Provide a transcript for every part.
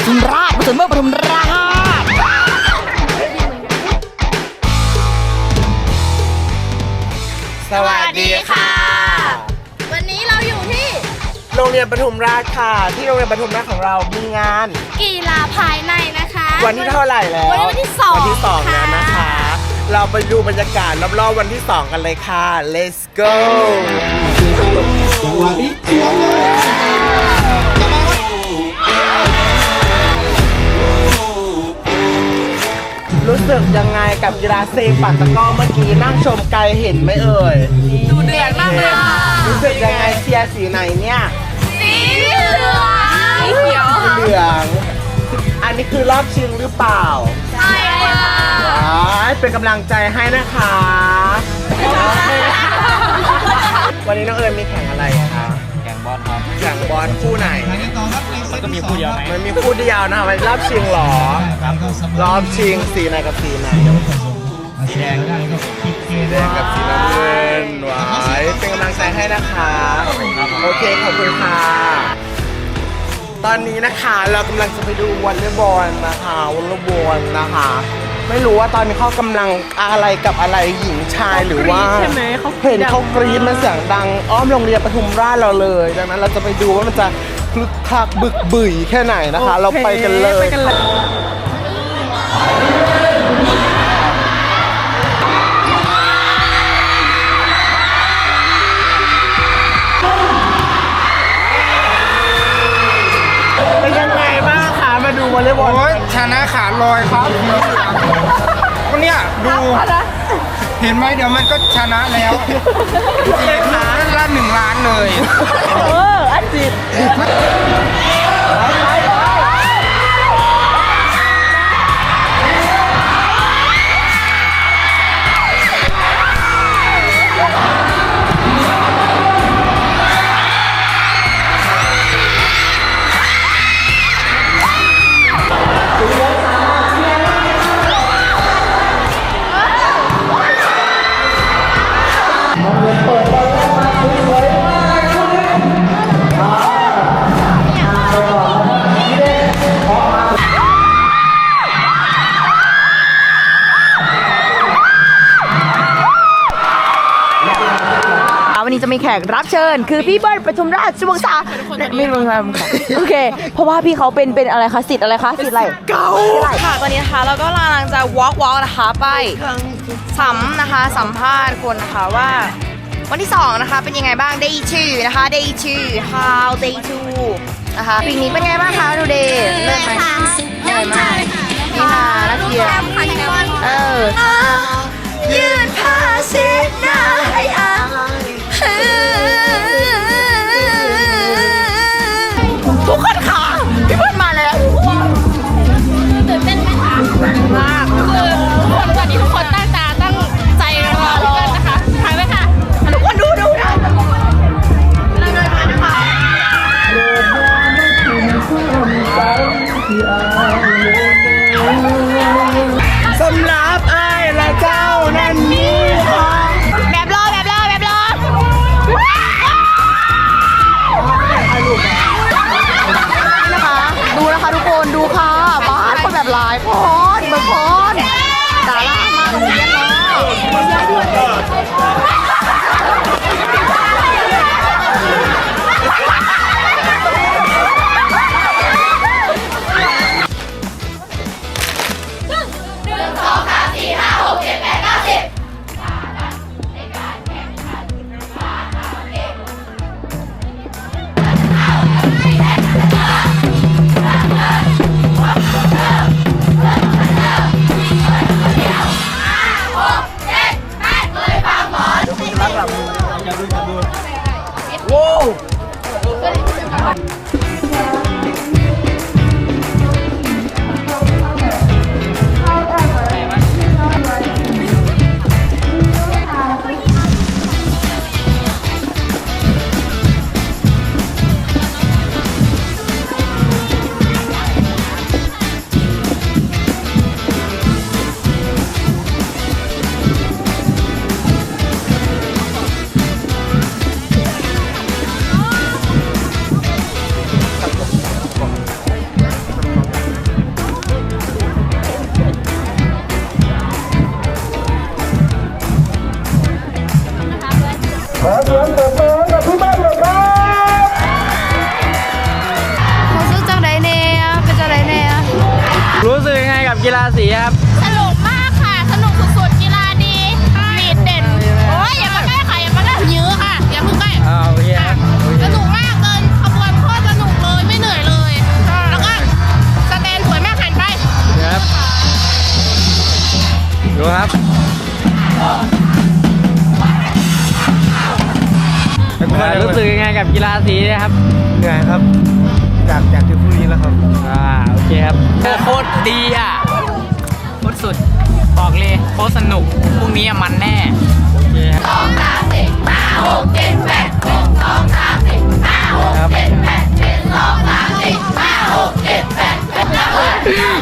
ปทุมราชศูนย์เมืองปทุมราชสวัสดีค่ะ วันนี้เราอยู่ที่โรงเรียนปทุมราชค่ะ ที่โรงเรียนปทุมราชของเรามีงาน กีฬาภายในนะคะวันที่เท่าไหร่แล้ววันนี้วันที่สองวันที่สองค่ะแล้วนะคะ เราไปดูบรรยากาศรอบๆวันที่สองกันเลยค่ะ let's go กับกีฬาเซปักตะกร้อเมื่อกี้นั่งชมไกลเห็นไหมเอ่ยดูเดือดมากเลยค่ะรู้สึกยังไงเชียร์สีไหนเนี่ย สีเหลืองสีเขียวสีเหลือง อันนี้คือรอบชิงหรือเปล่า ใช่ค่ะอ๋อเป็นกำลังใจให้นะคะ วันนี้น้องเอิญมีแข่งอะไรคะแข่ง บอลครับแข่งบอลคู่ไหน มันก็มีคู่เดียวไหมมันมีคู่เดียวนะคะวันนี้รอบชิงเหรอ รอบชิงสีไหนกับสีไหนสีแดงสีแดงกับสีน้ำเงินหวายเป็นกำลังใจให้นะคะ โอเคขอบคุณค่ะ ตอนนี้นะคะเรากำลังจะไปดูวอลเลย์บอลนะคะวอลเลย์บอลนะคะ ไม่รู้ว่าตอนนี้เขากำลังอะไรกับอะไรหญิงชายหรือว่าเห็นเขากรี๊ดมันเสียงดัง อ้อมโรงเรียนปทุมราชเราเลยดังนั้นเราจะไปดูว่ามันจะคลึกคลักบึกบึยแค่ไหนนะคะ เราไปกันเลยเป็น อลเลย์บอลโอ้ยชนะขาลอยครับก็เนี่ยดู เห็นไหมเดี๋ยวมันก็ชนะแล้วละหนึ่ง วันนี้จะมีแขกรับเชิญ คือพี่เบิร์ดปทุมราชวงศาไม่รู้ค่ะโอเค เพราะว่าพี่เขาเป็นเป็นอะไรคะสิทธิ์อะไรคะสิทธิ์อะไรเก่าค่ะตอนนี้นะคะเราก็กำลังจะ walk walk นะคะไปสัมนะคะสัมภาษณ์คนนะคะว่า วันที่ 2 นะคะเป็นยังไงบ้าง day two นะคะ day two how day two นะคะปีนี้เป็นไงบ้างคะดูเดย์เลิศไหมเหนื่อยไหมนี่ค่ะนักเรียนเออยืนผ้าเช็ดหน้า จับดูจับดูโว้ ขอเสียงตบมือให้กับพี่บ้านเลยรู้สึกยังไงกับกีฬาสีครับ รู้สึกยังไงกับกีฬาสีเนะครับเหนื่อยครับ จากจากที่พรุ่งนี้แล้วครับอ่าโอเคครับโคตรดีอะโคตรสุดบอกเลยโคตรสนุกพรุ่งนี้อะมันแน่โอเคครับครับ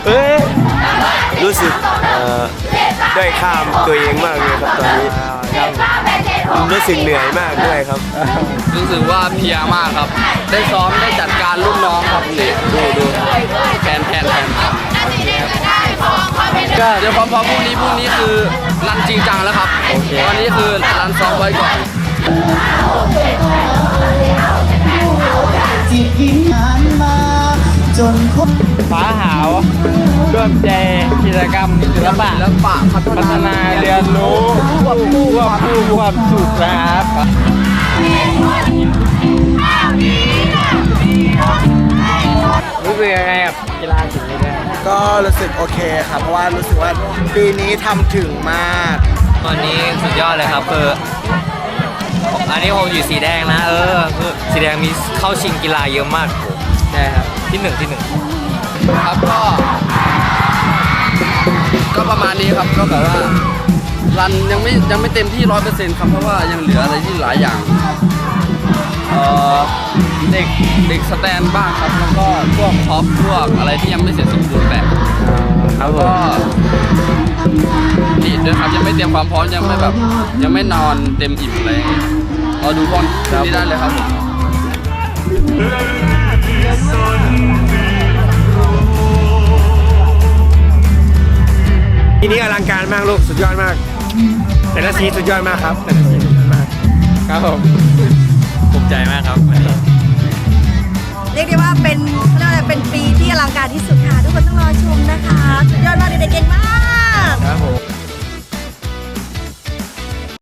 เฮ้ยรู้สึกเอ่อได้อยข้ามตัวเองมากเลยครับตอนนี้ รู้สึกเหนื่อยมากด้วยครับ รู้สึกว่าเพลียมากครับ ได้ซ้อมได้จัดการรุ่นน้องครับนี่ดูดูแผนแผนแผนก็เดี๋ยวพร้อมพรุ่งนี้พรุ่งนี้คือรันจริงจังแล้วครับวันนี้คือรันซ้อมไว้ก่อน ฟ้าหาวร่วมใจกิจกรรมศิลปะแล้วปะพัฒพัฒนานาเรียนรู้ควบคู่ควบคู่ความสุขนะครับรู้สึกยังไงกับกีฬาสีเนี่ยก็รู้สึกโอเคครับเพราะว่ารู้สึกว่าปีนี้ทำถึงมาก ตอนนี้สุดยอดเลยครับคืออันนี้ผมอยู่สีแดงนะ เออคือสีแดงมีเข้าชิงกีฬาเยอะมากใช่ครับ ที่หนึ่งที่หนึ่งครับก็ ก็ประมาณนี้ครับก็แบบว่ารันยังไม่ยังไม่เต็มที่ร้อยเปอร์เซ็นต์ครับเพราะว่ายังเหลืออะไรที่หลายอย่างเอ่อเด็กเด็กสแตนบ้างครับ แล้วก็พวกท็อปพวกอะไรที่ยังไม่เสร็จสมบูรณ์แบบครับผก็มดีดด้วยครับยังไม่เตรียมความพร้อมยังไม่แบบ ยังไม่นอนเต็มอิ่มอะไรอย่างเงี้ยรอดูบอลนี้ได้เลยครับผม ทีนี้อลังการมากลูกสุดยอดมาก แต่ละสีสุดยอดมากครับแต่ละสีสุดยอดมากครับผมภูมิใจมากครับวันนี้เรียกได้ว่าเป็นเขาเรียกว่าอะไรเป็นปีที่อลังการที่สุดค่ะ ทุกคนต้องรอชมนะคะ สุดยอดมากเด็กๆเก่งมาก ครับผม